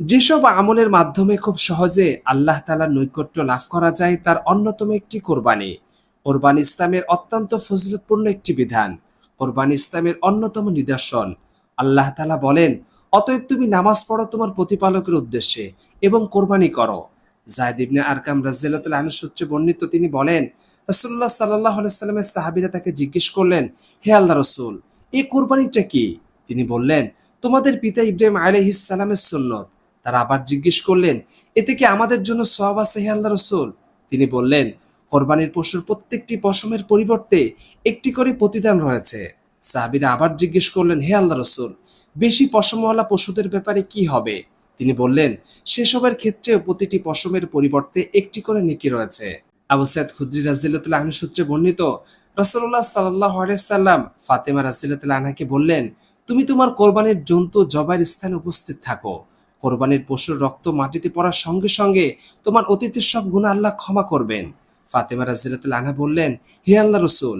যেসব আমলের মাধ্যমে খুব সহজে আল্লাহ তালার নৈকট্য লাভ করা যায়, তার অন্যতম একটি কোরবানি। কোরবানি ইসলামের অত্যন্ত ফজলতপূর্ণ একটি বিধান। কোরবানি ইসলামের অন্যতম নিদর্শন। আল্লাহ তালা বলেন, অতএব তুমি নামাজ পড়ো তোমার প্রতিপালকের উদ্দেশ্যে এবং কোরবানি করো। জায়দ ইবনে আরকাম রাজিয়াল্লাহ আনু সূত্রে বর্ণিত তিনি বলেন রসুল্লাহ সাল্লাহ সাল্লামের সাহাবিরা তাকে জিজ্ঞেস করলেন, হে আল্লাহ রসুল, এই কোরবানিটা কি? তিনি বললেন, তোমাদের পিতা ইব্রাহিম আলহিস সালামের সুন্নত। তারা আবার জিজ্ঞেস করলেন, এতে কি আমাদের জন্য সব আছে হে আল্লাহ রসুল? তিনি বললেন, কোরবানির পশুর প্রত্যেকটি পশমের পরিবর্তে একটি করে প্রতিদান রয়েছে। সাহাবিরা আবার জিজ্ঞেস করলেন, হে আল্লাহ রসুল, বেশি পশমওয়ালা পশুদের ব্যাপারে কি হবে? তিনি বললেন, সেসবের ক্ষেত্রেও প্রতিটি পশমের পরিবর্তে একটি করে নেকি রয়েছে। আবু সাইদ খুদ্রি রাজিল্লাহ আহনু সূত্রে বর্ণিত রসল্লাহ সাল্লাহ সাল্লাম ফাতেমা রাজিল্লাহ আনহাকে বললেন, তুমি তোমার কোরবানির জন্তু জবাইয়ের স্থানে উপস্থিত থাকো। কোরবানির পশুর রক্ত মাটিতে পড়ার সঙ্গে সঙ্গে তোমার অতীতের সব গুণা আল্লাহ ক্ষমা করবেন। ফাতেমা রাজিল্লাহ আনহা বললেন, হে আল্লাহ রসুল,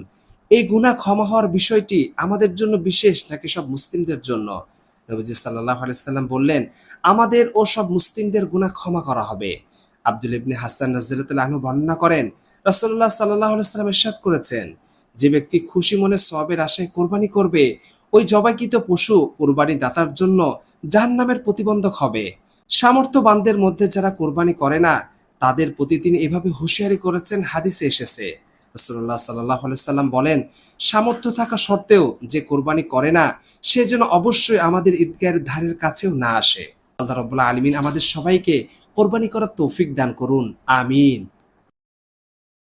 এই গুণা ক্ষমা হওয়ার বিষয়টি আমাদের জন্য বিশেষ নাকি সব মুসলিমদের জন্য? নবীজি সাল্লাহ আলাইসাল্লাম বললেন, আমাদের ও সব মুসলিমদের গুণা ক্ষমা করা হবে। আব্দুল ইবনে হাসান রাজিল্লাহ আনহু বর্ণনা করেন রসল্লাহ সাল্লাহ আলাইসাল্লাম ইরশাদ করেছেন, যে ব্যক্তি খুশি মনে সবের আশায় কোরবানি করবে ওই জবাইকৃত পশু কোরবানি দাতার জন্য জাহান্নামের প্রতিবন্ধক হবে। সামর্থ্যবানদের মধ্যে যারা কোরবানি করে না, তাদের প্রতি তিনি এভাবে হুঁশিয়ারি করেছেন, হাদিসে এসেছে। রসুল্লাহ সাল্লাহ সাল্লাম বলেন, সামর্থ্য থাকা সত্ত্বেও যে কোরবানি করে না, সে যেন অবশ্যই আমাদের ঈদগাহের ধারের কাছেও না আসে। আল্লাহ রব্বুল্লাহ আলমিন আমাদের সবাইকে কোরবানি করার তৌফিক দান করুন। আমিন।